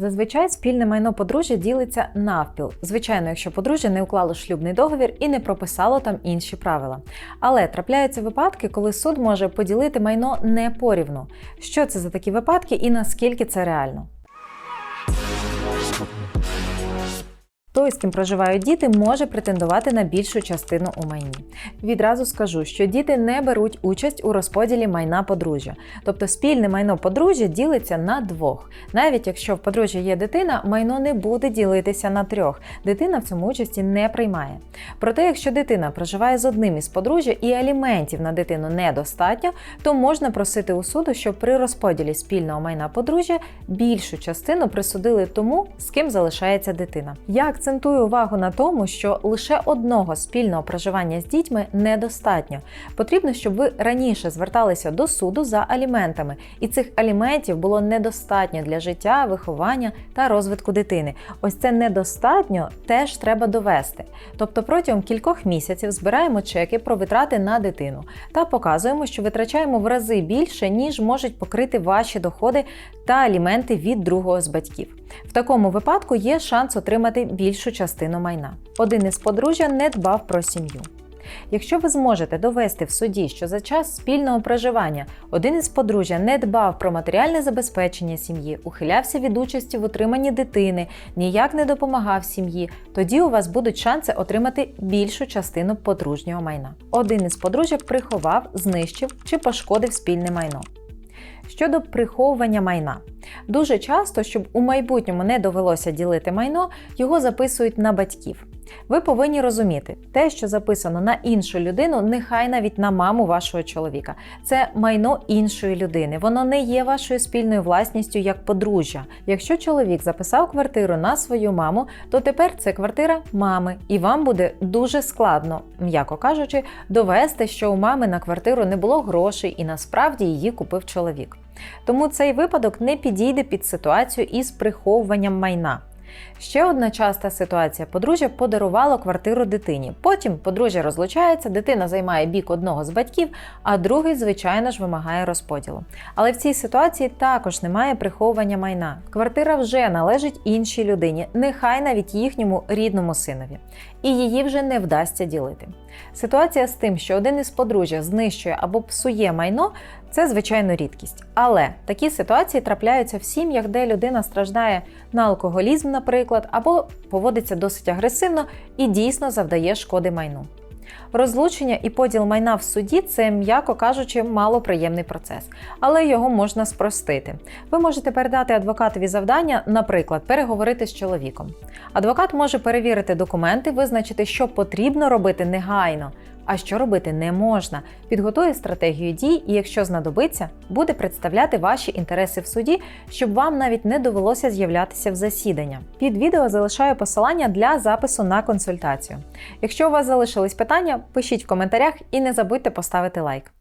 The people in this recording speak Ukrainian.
Зазвичай спільне майно подружжя ділиться навпіл, звичайно, якщо подружжя не уклало шлюбний договір і не прописало там інші правила. Але трапляються випадки, коли суд може поділити майно не порівну. Що це за такі випадки і наскільки це реально? Той, з ким проживають діти, може претендувати на більшу частину у майні. Відразу скажу, що діти не беруть участь у розподілі майна подружжя, тобто спільне майно подружжя ділиться на двох. Навіть якщо в подружжя є дитина, майно не буде ділитися на трьох. Дитина в цьому участі не приймає. Проте, якщо дитина проживає з одним із подружжя і аліментів на дитину недостатньо, то можна просити у суду, щоб при розподілі спільного майна подружжя більшу частину присудили тому, з ким залишається дитина. Я акцентую увагу на тому, що лише одного спільного проживання з дітьми недостатньо. Потрібно, щоб ви раніше зверталися до суду за аліментами, і цих аліментів було недостатньо для життя, виховання та розвитку дитини. Ось це недостатньо теж треба довести. Тобто протягом кількох місяців збираємо чеки про витрати на дитину та показуємо, що витрачаємо в рази більше, ніж можуть покрити ваші доходи та аліменти від другого з батьків. В такому випадку є шанс отримати більшу частину майна. Один із подружжя не дбав про сім'ю. Якщо ви зможете довести в суді, що за час спільного проживання один із подружжя не дбав про матеріальне забезпечення сім'ї, ухилявся від участі в утриманні дитини, ніяк не допомагав сім'ї, тоді у вас будуть шанси отримати більшу частину подружнього майна. Один із подружжя приховав, знищив чи пошкодив спільне майно. Щодо приховування майна, дуже часто, щоб у майбутньому не довелося ділити майно, його записують на батьків. Ви повинні розуміти, те, що записано на іншу людину, нехай навіть на маму вашого чоловіка. Це майно іншої людини. Воно не є вашою спільною власністю як подружжя. Якщо чоловік записав квартиру на свою маму, то тепер це квартира мами, і вам буде дуже складно, м'яко кажучи, довести, що у мами на квартиру не було грошей і насправді її купив чоловік. Тому цей випадок не підійде під ситуацію із приховуванням майна. Ще одна часта ситуація: подружжя подарувало квартиру дитині. Потім подружжя розлучається, дитина займає бік одного з батьків, а другий, звичайно ж, вимагає розподілу. Але в цій ситуації також немає приховування майна. Квартира вже належить іншій людині, нехай навіть їхньому рідному синові, і її вже не вдасться ділити. Ситуація з тим, що один із подружжя знищує або псує майно, це звичайно рідкість. Але такі ситуації трапляються в сім'ях, де людина страждає на алкоголізм, наприклад, або поводиться досить агресивно і дійсно завдає шкоди майну. Розлучення і поділ майна в суді це, м'яко кажучи, малоприємний процес, але його можна спростити. Ви можете передати адвокатові завдання, наприклад, переговорити з чоловіком. Адвокат може перевірити документи, визначити, що потрібно робити негайно, а що робити не можна. Підготує стратегію дій і, якщо знадобиться, буде представляти ваші інтереси в суді, щоб вам навіть не довелося з'являтися в засідання. Під відео залишаю посилання для запису на консультацію. Якщо у вас залишились питання, пишіть в коментарях і не забудьте поставити лайк.